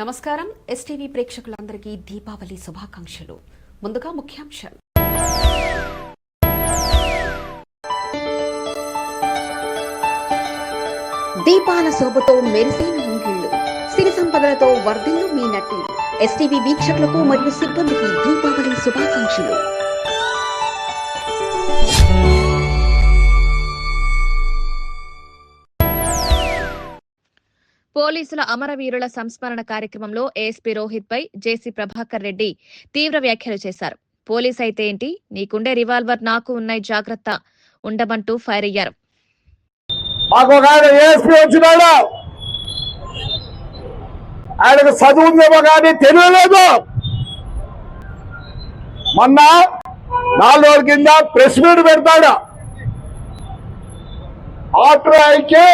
నమస్కారం. ఎస్టీవీ ప్రేక్షకులందరికీ దీపావళి శుభాకాంక్షలు. ముందుగా ముఖ్యాంశాలు. దీపాల శోభతో మెరిసిన ముంగిళ్ళు సిరి సంపదలతో వర్ధిల్లు మీ నటి. ఎస్టీవీ వీక్షకులకు మరియు సిబ్బందికి దీపావళి శుభాకాంక్షలు. పోలీసుల అమరవీరుల సంస్మరణ కార్యక్రమంలో ఏఎస్పీ రోహిత్ పై జేసీ ప్రభాకర్ రెడ్డి తీవ్ర వ్యాఖ్యలు చేశారు. పోలీస్ అయితే ఏంటి? నీకుండే రివాల్వర్ నాకు ఉన్నాయి జాగ్రత్త. ఉండమంటూ ఫైర్ అయ్యారు. ఆయనకు చదువు కానీ తెలియలేదు. మొన్న నాలుగు రోజుల కింద ప్రెస్ మీట్ పెడతాడు. ఆఫ్టర్ ఐకే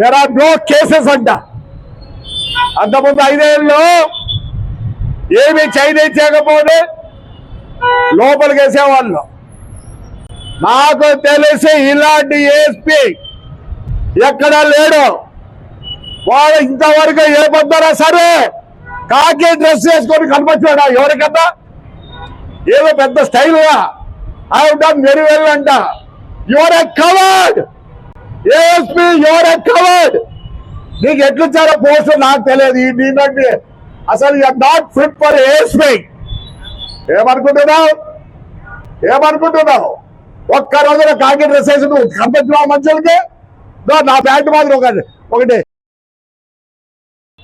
దెర్ ఆర్ నో కేసెస్ అంట అంతకుముందు ఐదేళ్ళు ఏమి చైనీస్ చేయకపోతే లోపలికి వేసేవాళ్ళు. నాకు తెలిసి ఇలాంటి ఏఎస్పీ ఎక్కడా లేడు. వాడు ఇంతవరకు ఏ పొద్దునా సరే కాకి డ్రెస్ వేసుకొని కనిపించాడు ఎవరికన్నా? ఏదో పెద్ద స్టైల్గా ఆవిడ మెరువెల్ అంట you're a coward ASP you're coward నీకు ఎట్లిచ్చారో పోస్ట్ నాకు తెలియదు. ఈ నీకంటే అసలు నాట్ ఫిట్ ఫర్ ఏఎస్పీ ఏమనుకుంటున్నావు? ఏమనుకుంటున్నావు? ఒక్క రోజున కాకి డ్రెస్ వేసి నువ్వు కనిపించిన మనుషులకి? నా ప్యాంట్ మాత్రం ఒకటి ఒకటి.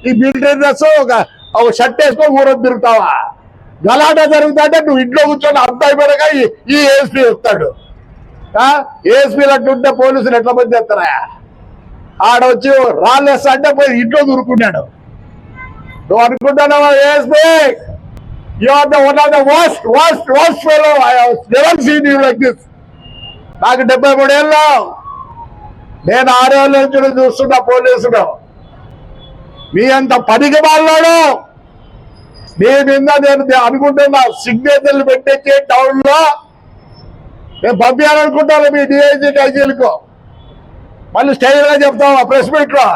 ఈ మిలిటరీ డ్రెస్ ఒక ఒక షర్ట్ వేసుకొని ఊరొద్దు తిరుగుతావా? గలాట జరుగుతుంటే నువ్వు ఇంట్లో కూర్చొని అంత అయిపోయాక ఈ ఏఎస్పీ వస్తాడు. ఏఎస్పీలు అట్టుంటే పోలీసులు ఎట్లా మంది చేస్తారా? ఆడొచ్చి రాళ్ళేస్తా అంటే పోయి ఇంట్లో దూరుకున్నాడు. నువ్వు అనుకుంటున్నావా ASP you are the one of the worst worst worst fellow never seen you like this నాకు డెబ్బై మూడేళ్ళు నేను ఆరేళ్ళ నుంచి చూస్తున్నా పోలీసులు. మీ అంత పనికి వాళ్ళాడు మీ మీద నేను అనుకుంటున్నా సిగ్నేచర్లు పెట్టించి టౌన్ మేము పంపించాలనుకుంటాను మీ డిఐజీ ఐజీలకు మళ్ళీ స్టైల్గా చెప్తావా? ప్రెస్ మీట్లో?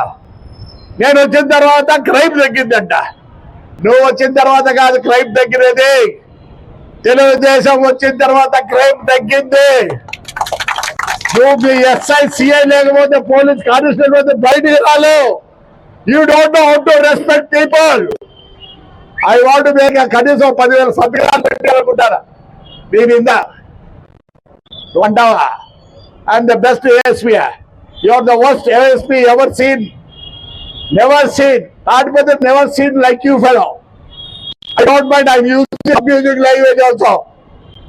నేను వచ్చిన తర్వాత క్రైమ్ తగ్గిందంట. నువ్వు వచ్చిన తర్వాత కాదు క్రైమ్ తగ్గినది. తెలుగుదేశం వచ్చిన తర్వాత క్రైమ్ తగ్గింది. నువ్వు మీ ఎస్ఐ సిఐ లేకపోతే పోలీస్ కానిస్టేబుల్ అయితే బయటికి రాలేవు you don't know how to respect people I want make కనీసం పదివేల సంతకాలు పెట్టాలనుకుంటారా? మీ మీద. నువ్వు and the best ASP you are the worst ASP ever seen never seen Tadipatri never seen like you fellow I don't mind I music abusing language also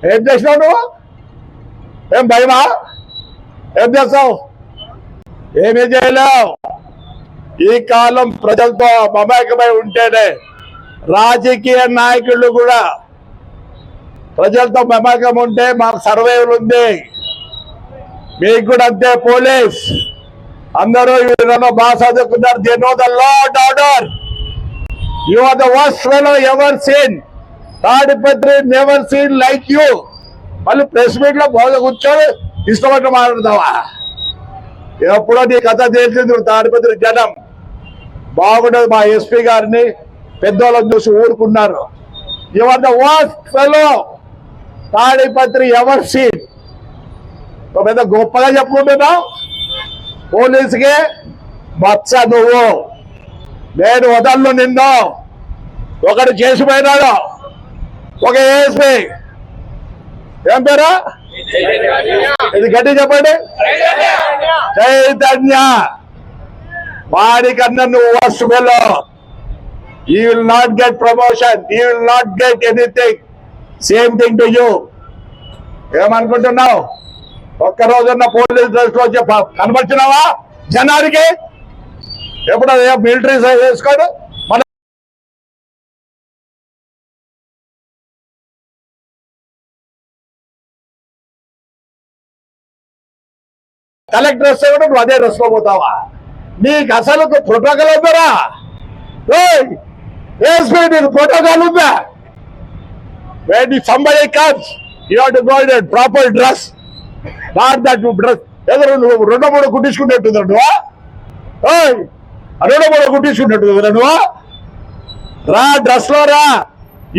ఏం చేసినావు నువ్వు ఏం భయమా ఏం చేస్తావు ఏమీ చేయలేవు ఈ కాలం ప్రజలతో మమేకమై ఉంటేనే రాజకీయ నాయకులు కూడా ప్రజలతో మమకం ఉంటే మాకు సర్వేలు ఉంది. మీకు కూడా అంతే పోలీస్. అందరూ వీళ్ళలో బాగా చదువుకున్నారు దీని know the law and order you are the worst fellow ever seen Tadipatri never seen like you మళ్ళీ ప్రెస్ మీట్లో బోధ కూర్చొని ఇష్టపడి మాట్లాడతావా? ఎప్పుడో నీ కథ తెలిసింది తాడిపత్రి జనం. బాగుండదు మా ఎస్పీ గారిని. పెద్దోళ్ళని చూసి ఊరుకున్నారు. You're the worst fellow Tadipatri ever seen ఒక పెద్ద గొప్పగా చెప్పుకుంటున్నావు పోలీసుకి మచ్చ నువ్వు. నేను వదలను నిన్ను. ఒకడు చేసిపోయినాడు. ఒక ఏఎస్పీ. ఏం పేరు? ఇది గట్టి చెప్పండి. చైతన్య. వాడికన్నా నువ్వు worst fellow. You will not get promotion you will not get anything same thing to you ఏమనుకుంటున్నావు? ఒక్క రోజున్న పోలీస్ డ్రెస్లో వచ్చి కనబడుతున్నావా జనానికి? ఎప్పుడు మిలిటరీ సైజ్ వేసుకోడు? మన కలెక్టర్ వస్తే కూడా నువ్వు అదే డ్రెస్లో పోతావా? నీకు అసలు ప్రోటోకాల్ ఉందరా. ఏఎస్పీ నీకు ప్రోటోకాల్ ఉందా? When if somebody comes, you have to go in a proper dress. Not that you dress. ఏదో నువ్వు రెండో మూడు కుట్టించుకునేట్టుందా నువ్వా? ఏయ్, అడగడం కూడా కుట్టించుకున్నట్టు రా డ్రెస్లో రా.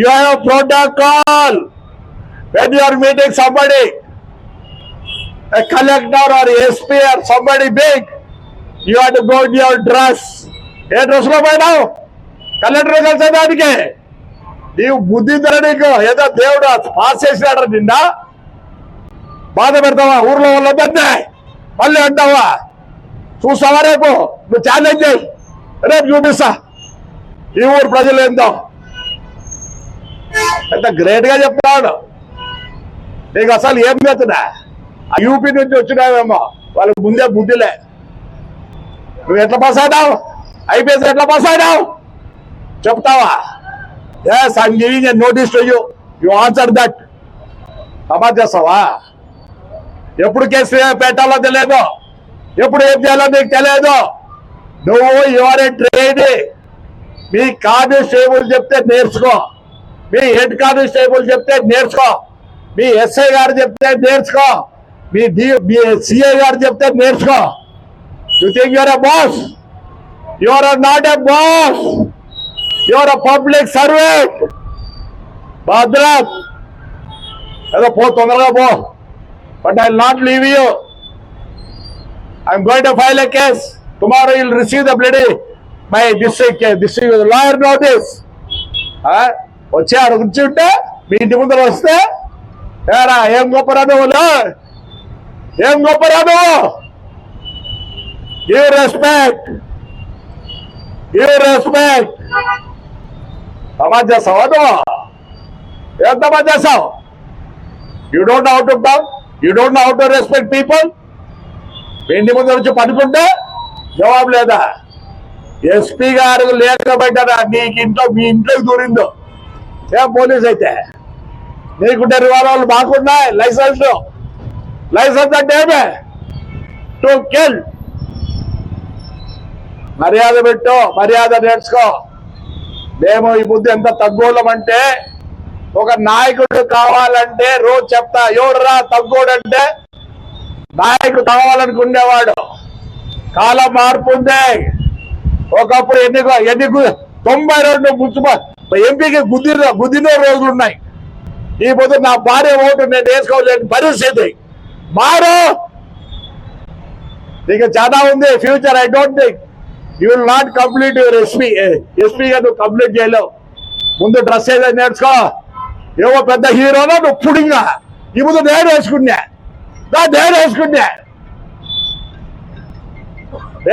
You have protocol when you are meeting somebody collector or SP or somebody big you have to go in your dress ఏ డ్రెస్లో పోయినావు? కలెక్టర్ కలిసేదానికి. నీవు బుద్ధి నీకు ఏదో దేవుడు పాస్ చేసినాడు నిండా? బాధ పెడతావా? ఊర్లో వాళ్ళందరినీ? మళ్ళీ అంటావా? చూస్తావా రేపు? నువ్వు ఛాలెంజ్ చేయి. రేపు చూపిస్తా. ఈ ఊరు ప్రజలు ఏందో? ఎంత గ్రేట్గా చెప్తాడు నీకు అసలు ఏం చేస్తున్నా? ఆ యూపీ నుంచి వచ్చినావేమో? వాళ్ళకి ముందే బుద్ధిలే నువ్వు ఎట్లా పాస్ అయినావు? ఐపీఎస్ ఎట్లా పాస్ అయినావు? చెప్తావా? Yes I'm giving a notice to you you answer that Samaj చేస్తావా? ఎప్పుడు కేసు పెట్టాలో తెలియదు ఎప్పుడు ఏం చేయాలో నీకు తెలియదు నువ్వు యువర్ ఏ ట్రైన్ మీ కానిస్టేబుల్ చెప్తే నేర్చుకో. మీ హెడ్ కానిస్టేబుల్ చెప్తే నేర్చుకో. మీ ఎస్ఐ గారు చెప్తే నేర్చుకో. మీ మీ సిఐ గారు చెప్తే నేర్చుకో. You think you're a boss you're not a boss you're public servant భద్రత్ ఏదో పో తొందరగా పో. But I not leave you I'm going to file a case tomorrow you'll receive the bloody my district district lawyer notice వచ్చి ఆడ కూర్చుంటే మీ ఇంటి ముందర వస్తే ఏరా ఏం గొప్ప నువ్వులు ఏం గొప్ప నువ్వు గివ్ రెస్పెక్ట్ గివ్ రెస్పెక్ట్ సమాజ్ చేస్తావా నువ్వు ఏం సమాజ్ చేస్తావు you don't how to talk you don't how to respect people ఇంటి ముందు వచ్చి పడుకుంటే జవాబు లేదా? ఎస్పీ గారు లేకపోయినా నీకు ఇంట్లో మీ ఇంట్లోకి దూరిందో? ఏం పోలీస్ అయితే? నీకుంటే రివాల్వర్లు మాకున్నాయి లైసెన్స్. లైసెన్స్ అంటే ఏమే? To kill. మర్యాద పెట్టు మర్యాద నేర్చుకో. మేము ఈ బుద్ధి ఎంత తగ్గోళ్ళం అంటే ఒక నాయకుడు కావాలంటే రోజు చెప్తా ఎవడురా తగ్గోడంటే? నాయకుడు కావాలనుకునేవాడు. కాలం మార్పు ఉంది. ఒకప్పుడు ఎన్ని ఎన్ని తొంభై రెండు మున్సిపల్ ఎంపీకి గుద్దిన గుద్దిన రోజులు ఉన్నాయి. ఈ పొద్దు నా భార్య ఓటు నేను వేసుకోలేని పరిస్థితి. మారు. ఇక చాలా ఉంది future I don't think. You will not complete your SP ఎస్పీగా నువ్వు కంప్లీట్ చేయలేవు. ముందు డ్రెస్ ఏదైనా నేర్చుకో. ఏవో పెద్ద హీరోనా నువ్వు పుడింగా. ఈ ముందు నేను వేసుకున్నా. నా నేను వేసుకున్నా.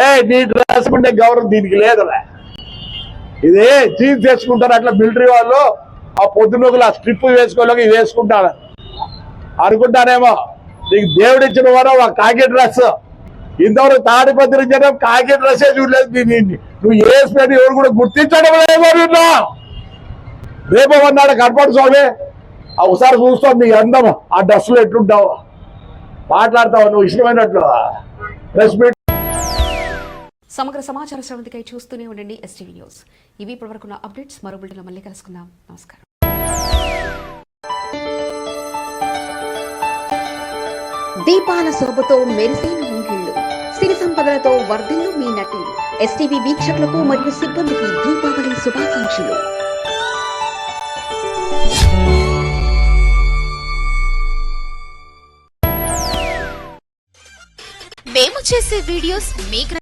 ఏ నీ డ్రెస్ ఉండే గౌరవం దీనికి లేదురా. ఇది జీన్స్ వేసుకుంటారు అట్లా మిలిటరీ వాళ్ళు. ఆ పొద్దునొకలు ఆ స్ట్రిప్ వేసుకోలేక వేసుకుంటారు. అనుకుంటారేమో. నీకు దేవుడిచ్చిన వారు ఒక కాకి డ్రెస్. ఇంతవరకు తాడిపత్రి జనం కాకి డ్రెస్సే చూడలేదు నీ- నీ- నువ్వు వేసుకొని ఎవరు కూడా గుర్తించడం లేదో నిన్ను. రేపు అన్నాడు కనపడు స్వామి? ఆ ఒకసారి చూస్తాం నీ అందం. ఆ డ్రెస్లో ఎట్లుంటావు? మాట్లాడతావు నువ్వు ఇష్టమైనట్లు. ప్రెస్ మీట్ సమగ్ర సమాచార శ్రవంతికై చూస్తూనే ఉండండి ఎస్టీవీ న్యూస్ ఇవి ఇప్పటివరకున్న అప్డేట్స్. మరో బిల్డలో మళ్ళీ కలుసుకుందాం. నమస్కారం. దీపాల శోభతో మెరిసే ముంగిళ్ళు వర్ధిల్లు మీ నటి. ఎస్టీవీ వీక్షకులకు మరియు సిబ్బందికి దీపావళి శుభాకాంక్షలు. మేము చేసే వీడియోస్ మీకు